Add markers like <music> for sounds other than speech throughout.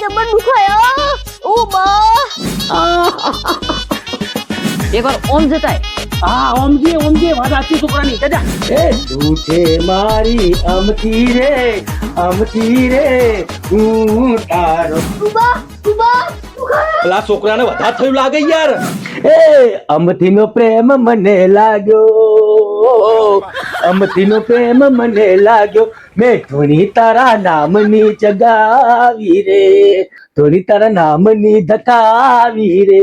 જબર દુખાયો ઓ બા. એક ઓમ જતાય. હા ઓમજી ઓમજી વાત સાચી છોકરાની. જજા. એ તું છે મારી અમથી રે અમથી રે હું તારો. પેલા છોકરાને વધારે થયું લાગે યાર. એ અમથીનો પ્રેમ મને લાગ્યો. અમથીનો પ્રેમ મને લાગ્યો. મેં ધોની તારા નામની જગાવી રે. ધોની તારા નામની ધકાવી રે.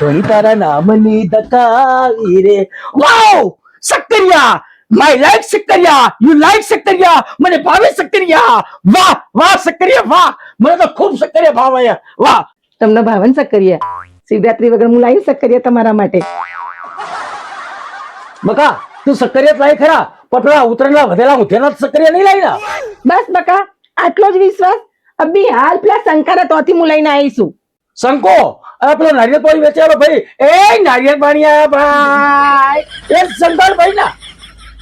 ધોની તારા નામની ધકાવી રે. વાવ! સક્કરિયા માય લાઈક સક્કરિયા યુ લાઈક સક્કરિયા મને ભાવે સક્કરિયા વાહ! વાહ સક્કરિયા વાહ! મને તો ખૂબ સક્કરિયા ભાવે. વાહ! તમને ભાવન સક્કરિયા શિવરાત્રી વગર હું લાવી સક્કરિયા તમારા માટે. બકા તું સક્કરિયા લાવી ખરા પણ પેલા ઉતરેલા વધેલા ઉઠેલા સક્કરિયા નહીં લાવી બસ બકા આટલો જ વિશ્વાસ? અભી હાલ પેલા શંકર તોથી હું લઈને આવીશું. શંકો અરે પેલો નારિયેળ પાણી વેચેલો ભાઈ. એ નારિયેળ પાણી આયા ભાઈ. એ શંકર ભાઈ ના.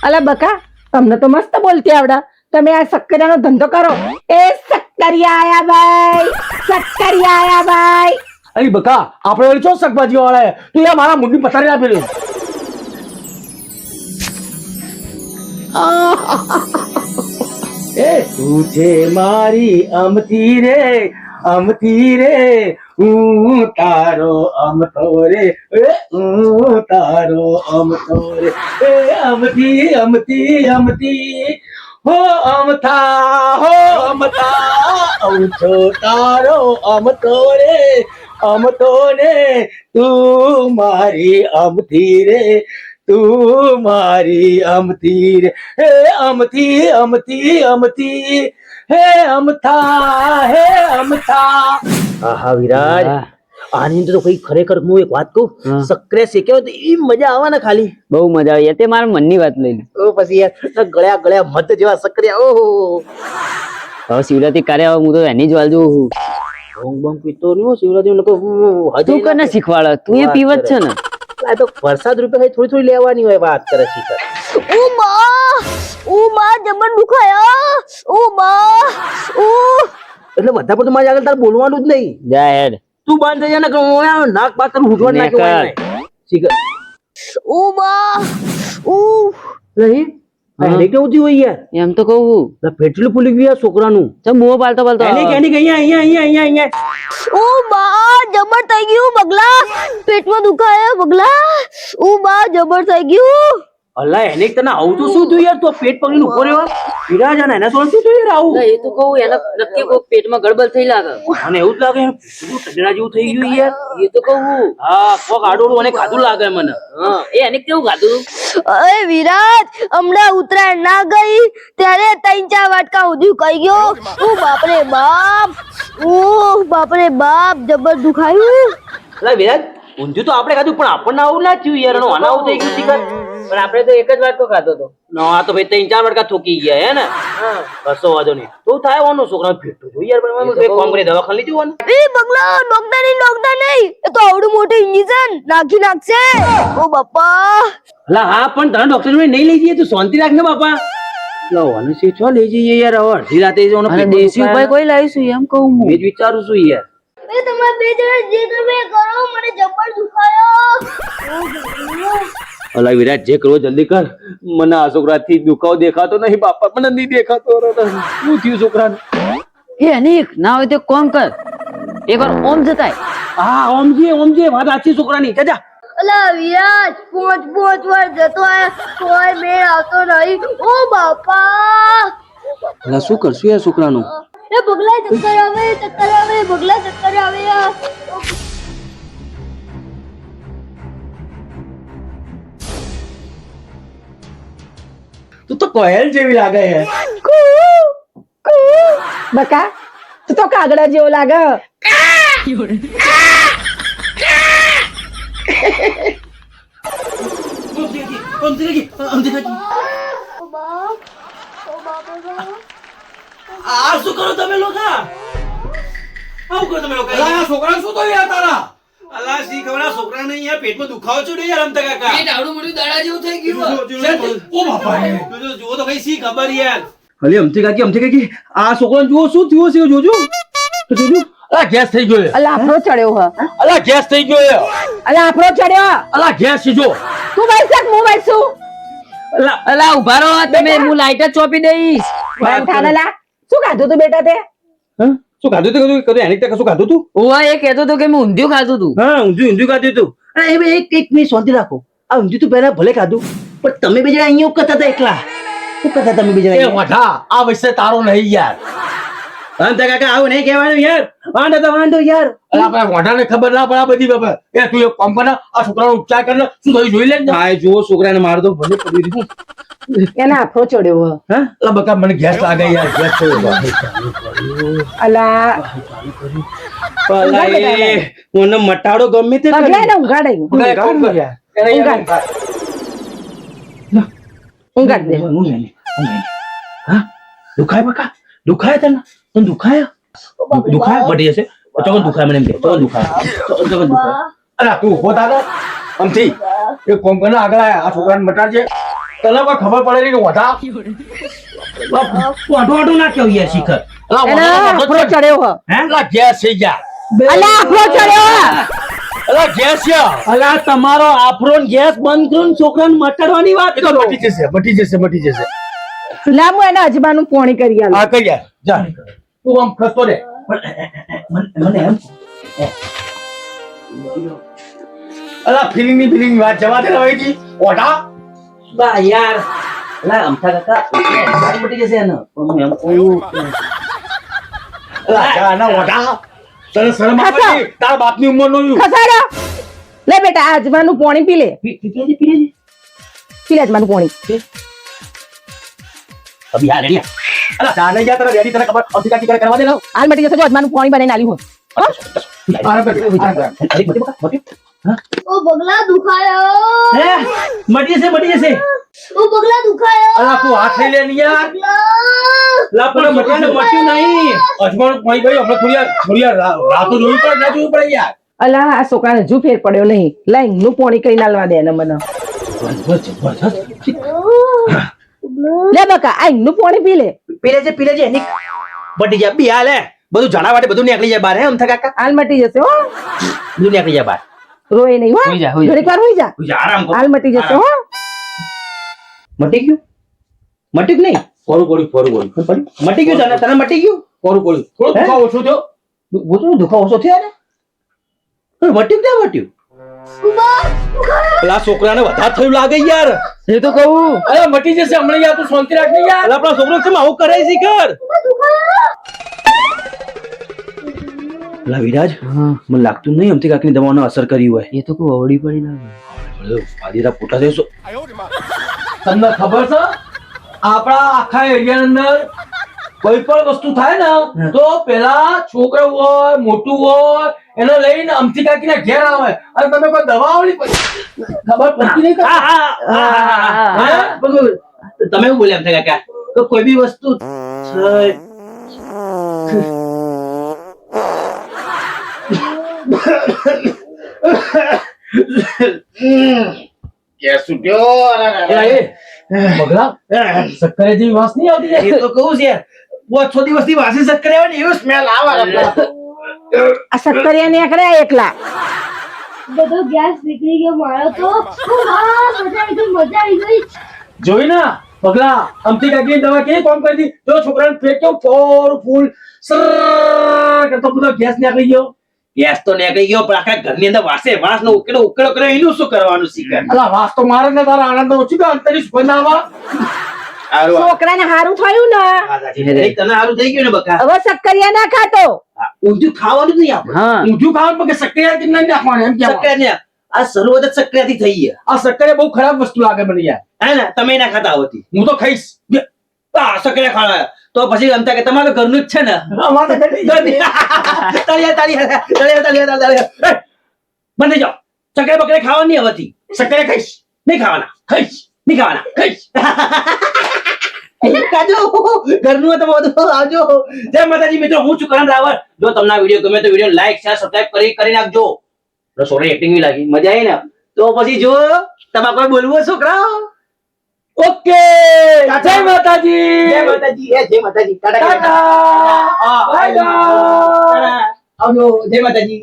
અલા બકા તમને તો મસ્ત બોલતી આવડા. તમે આ સક્કરિયાનો ધંધો કરો. એ સક્કરિયા આયા ભાઈ. સક્કરિયા આયા ભાઈ. અરે બકા આપણે ઓલી ચો શાકભાજી વાળા તું યાર મારા મુંડી પથારી આપેલી એ, તું છે મારી અમથી રે અમથી રે, હું તારો અમથો રે હું તારો અમથો રે, એ, અમથી અમથી અમથી, હો, અમથા હો, અમથા અમથો તારો અમથો રે અમથો ને તું મારી અમથી રે તું મારી અમથી રે હે અમથી અમથી અમથી હે અમથા હે અમથા આહા વિરાજ આની અંદર તો કઈ ખરેખર હું એક વાત કહું. સક્રે શેક્યો તો એ મજા આવે ને ખાલી બહુ મજા આવી તે મારા મનની વાત લઈ ઓ પછી યાર ગળ્યા ગળ્યા મત જેવા સક્રિયા ઓહો હવે શિવરાત્રી કરે હવે હું તો એની જ વાલ જોઉં છું. ભોંગ ભોંગ પીતો નહીં શિવરાત્રી લોકો હજુ કને શીખવાડે તું એ પીવત છે ને આ તો વરસાદ રૂપે થોડી થોડી લેવાની હોય વાત કરે શીખર ઓ બા ઓ બા જબર દુખાયો ઓ એટલે બધા પર તો મારી આગળ તારે બોલવાનું જ નહીં. જા હેડ. તું બંધ થઈ જાય ને હું નાક તને ઉઠવા ને નાખ્યો હોય. શીખર ઓ બા ઓ. નહીં આ એને કેવું થયું હોય યાર એમ તો કહું. પેટલું ફૂલી ગયું છોકરાનું. ચમ મોં પાલતો પાલતો એની. કે અહીંયા અહીંયા અહીંયા અહીંયા. ઓ બા જબર થઈ ગયું બગલા. પેટમાં દુખાય બગલા. ઉ બા જબર થઈ ગયું. અલ્લા એને તને આવું તો શું થયું યાર? તું પેટ પકડીને ઊભો રહ્યો? વિરાજ અને એને શું થયું યાર આવું? એ તો કહું એને નક્કી કોઈ પેટમાં ગડબડ થઈ લાગે. મને એવું જ લાગે શું તગડા જેવું થઈ ગયું યાર? એ તો કહું. હા કોક આડોડું અને ખાધું લાગે મને. હા એ એને કેવું ખાધું? અરે વિરાજ હમણાં ઉત્તરાયણ ના ગઈ ત્યારે ત્રણ ચાર વાટકા ઉધ્યું કહી ગયો? ઓ બાપરે બાપ! ઓ બાપરે બાપ જબર દુખાયું. અલા વિરાજ ઊંધ્યું તો આપણે ખાધું પણ આપણને આવું ના થયું યાર એનું આવું થઈ ગયું શીખર પણ આપણે તો એક જ વાટકો ખાધો તો. ના આ તો ભાઈ ત્રણ ચાર વાટકા થૂકી ગયા હે ને. કશો વાંધો નહીં. તું થાય વાનું છોકરા ભેટું જોઈ યાર પણ એ તો કોમ કરી દવાખાને લઈ જવાનું એ બગલા ડોક્ટર નહીં ડોક્ટર નહીં. એ તો આવડું મોટું ઇન્જેક્શન નાખી નાખશે. ઓ બાપા. લા હા પણ તને ડોક્ટર જોડે નહીં લઈ જઈએ તું શાંતિ રાખ ને બાપા. લો અને છે છો લઈ જઈએ યાર હવે? અડધી રાતે જવાનો અને દેશી ઉપાય કોઈ લાવીશું એમ કહું હું. મેં જ વિચારું છું યાર. એ તમે બે જણા જે તમે કરો મને જબર દુખાયો. અલા વિરાટ જે કરવો જલ્દી કર. મને આ છોકરાથી દુખાવો દેખાતો નહીં બાપા મને નહીં દેખાતો. શું થયું છોકરાને? એ અનિક ના હોય તો કોમ કર. એકવાર ઓમ જતાય. હા ઓમજી ઓમજી વાત સાચી છોકરાની. જજા અલા વિરાજ પોંચ પોંચ વાર જતો આયા. કોઈ મેળ આવતો નહીં. ઓ બાપા. અલા શું કરશું યાર છોકરાનું? એ બગલા ચક્કર આવે ચક્કર આવે બગલા ચક્કર આવે તું તો કોયલ જેવી લાગે છે બકા તું તો કાગડા જેવો લાગે. આ શું કરો તમે લોકો? આવું કરો તમે લોકો. છોકરા શું થયું યાર તારા? અલા શી ખબર આ છોકરાને અહીંયા પેટમાં દુખાવો છે યાર અમતા કાકા. આવડું મોટું દાડા જેવું થઈ જો, જો, જો, ઓ બાપા જો, જો, તો કઈ શી ખબર યાર. અલી અમથી કાકી અમથી કાકી આ છોકરાને જુઓ શું થયું છે જોજો. અલા ગેસ થઈ ગયો અલા આપણો ચડ્યો હ. અલા ગેસ થઈ ગયો અલા આપણો ચડ્યો. અલા ગેસ છે જો. તું બેસક હું બેસું. અલા અલા ઊભા રહો તમે હું લાઈટ જ ચોપી દઈશ. થાને લા શું ખાધું તું બેટા તે? હા? શું ખાધું તું કદું એની તે કશું ખાધું તું? ઓવા એ કહેતો હતો કે મેં ઊંધિયું ખાધું હતું હા ઊંધું ઊંધું ખાધું હતું હા એ બે એક એક મિનિટ શાંતિ રાખો. આ ઊંધિયું તું પહેલા ભલે ખાધું પણ તમે બીજા અહીંયા કરતા હતા એકલા. શું કરતા તમે બીજા વઠા આ વિષય તારો નહીં યાર. અંત કાકા આવું નહીં કહેવાનું યાર. વાંધો તો વાંધો યાર. અલા આપણે વઠાને ખબર ના પડે આ બધી બાબત. એ તું એક કામ કરના આ છોકરાનો ઉપચાર કરના શું થયું જોઈ લે ને. હા જો છોકરાને માર દો ભલે પડી દીધું એને આપણો ચડ્યો હ? અલા બકા મને ગેસ લાગે યાર ગેસ થયો અલા. પલાઈ મને મટાડો ગમે તે પગલે ને ઉગાડે ઉગાડે ઉગાડ દે. હા? દુખાય બકા? દુખાય તને? તને દુખાય દુખાય બટી જશે ચોકન દુખાય મને એમ કે ચોકન દુખાય ચોકન દુખાય અલા તું ઊભો થા તો આમથી એ કોમ કરીને આગળ આયા આ છોકરાને મટાડજે તને કોઈ ખબર પડે નહીં કે વઢા વાઢો વાઢો ના કેવું યાર શિખર અલા વાઢો. ચડ્યો હ અલા ગેસ થઈ ગયા અલા આખરો ચડ્યો અલા ગેસ અલા તમારો આફરો ગેસ બંધ કરો ને છોકરાને મટાડવાની વાત કરો મટી જશે મટી જશે મટી જશે લા હું એને અજમાનું પોણી કરી આલો હા કરી જા તું આમ ખસતો રે મને એમ અલા ફિલિંગની ફિલિંગ વાત જવા દે હવે ઓઢા બા યાર લા અમથા કાકા વાત મટી જશે ને પણ હું એમ કહું અલા જા ના ઓઢા તને શરમ આવે તાર બાપની બાપની ઉંમર નો ખસાડો લે બેટા આ અજમાનું પોણી પી લે પી લે પી લે અજમાનું પોણી અભી આ રેડી અલા જા નહીં જા તને ખબર? અવતી કાકી કરે કરવા દે ને હાલ મટી જશે જો અજમાનું પોણી બનાવીને આલ્યું હોય. આરામ કર આરામ કર અરે મટી બકા મટી ઓ બગલા દુખાયો. હે? મટી જશે મટી જશે. ઓ બગલા દુખાયો. અલા તું હાથ લઈ લે યાર. લા પણ મટીને મટ્યું નહીં. અજમાનું પાણી ભાઈ હમણાં થોડી વાર થોડી વાર રાતો જોવી પડે ના જોવી પડે યાર. અલા આ છોકરાને હજુ ફેર પડ્યો નહીં. લાઈનનું પોણી કઈ નાલવા દે એને મને. લે બકા આ નું પાણી પી લે. પી લેજે પી લેજે એની બટી જા બી હાલે. બધું જાણા વાટે બધું નીકળી જાય બહાર હે અમથા કાકા? હાલ મટી જશે હો. બધું નીકળી જાય બહાર. રોય નહીં હો. હોઈ જા, હોઈ જા. ઘડીક વાર હોઈ જા. આરામ કર. હાલ મટી જશે હો. મટી ગયું? મટી ગયું નહીં? કોરું કોરું કોરું કોરું મટી ગયું તને? તને મટી ગયું? કોરું કોરું થોડો દુખાવો ઓછો થયો. બધું દુખાવો ઓછો થયો ને? મટ્યું ક્યાં મટ્યું? પેલા છોકરાને વધારે થયું લાગે યાર. એ તો કહું. અરે મટી જશે હમણાં યાર તું શાંતિ રાખ ને યાર આપણા છોકરો કેમ આવું કરે છે કર લા વિરાજ મને લાગતું નહીં અમથી કાકની દવાનો અસર કરી હોય. એ તો કોઈ અવળી પડી ના આદિરા પોટા દેશો. તમને ખબર છે? આપણા આખા એરિયા અંદર કોઈ પણ વસ્તુ થાય ને તો પેલા છોકરો હોય મોટું હોય એને લઈને અમથી કાકીને ઘેર આવે. અને તમે કોઈ દવા આવડી પડી? ખબર પડતી નહીં હે? તમે એવું બોલ્યા અમથી કાકા? તો કોઈ બી વસ્તુ <coughs> છે એલા એ, મગરા, શક્કરિયા જેવી વાસ નહીં આવતી? એ તો કહું છે. ઓછો દિવસથી વાસી સક્કરે આવે ને એવી સ્મેલ આવે. આ સક્કરિયા નીકળ્યા એકલા. બધો ગેસ નીકળી ગયો મારો તો. મજા આવી ગઈ મજા આવી ગઈ. જોઈ ને પગલા અમથી કાકી દવા કેવી કોમ કરી હતી? તો છોકરાને પેટ કેવું? ફોર ફૂલ સર કરતો બધો ગેસ નીકળી ગયો. ગેસ તો નીકળી ગયો પણ આખા ઘરની અંદર વાસે વાસ નો ઉકેલો ઉકેલો કરે એનું શું કરવાનું શીખે અલા વાસ તો મારે ને તારા આનંદ ઓછી કે અંતરી સુગંધ આવા છોકરાને હારું થયું ને. તને હારું થઈ ગયું ને બકા? હવે સક્કરિયા ના ખાતો. ઊંધું ખાવાનું નહીં આપણે. ઊંધું ખાવાનું પણ સક્કરિયા શક્કરિયા નહીં નાખવાનું એમ કે સક્કરિયા આ શરૂઆત જ શક્કરથી થઈ છે આ સક્કરિયા બહુ ખરાબ વસ્તુ લાગે મને યાર. હે ને તમે ના ખાતા હોતી. હું તો ખાઈશ. આ સક્કરિયા ખાવા તો પછી એમ કે તમારું ઘરનું જ છે ને. <laughs> બંધ થઈ જાઓ. શક્કર બકરે ખાવાની નહીં હવેથી શક્કરિયા ખાઈશ. નહીં ખાવાના. ખાઈશ. નહીં ખાવાના. ખાઈશ. <laughs> કાજો ઘરનું તો બધું. આવજો. જય માતાજી મિત્રો હું છું કરણ રાવળ. જો તમને આ વીડિયો ગમે તો વીડિયો લાઈક શેર સબસ્ક્રાઇબ કરી કરી નાખજો. સોરી એક્ટિંગ બી લાગી. મજા આવી ને? તો પછી જો તમારે કોઈ બોલવું છોકરા ઓકે જય માતાજી. જય માતાજી. એ જય માતાજી. ટાટા ટાટા. બાય બાય આવજો જય માતાજી.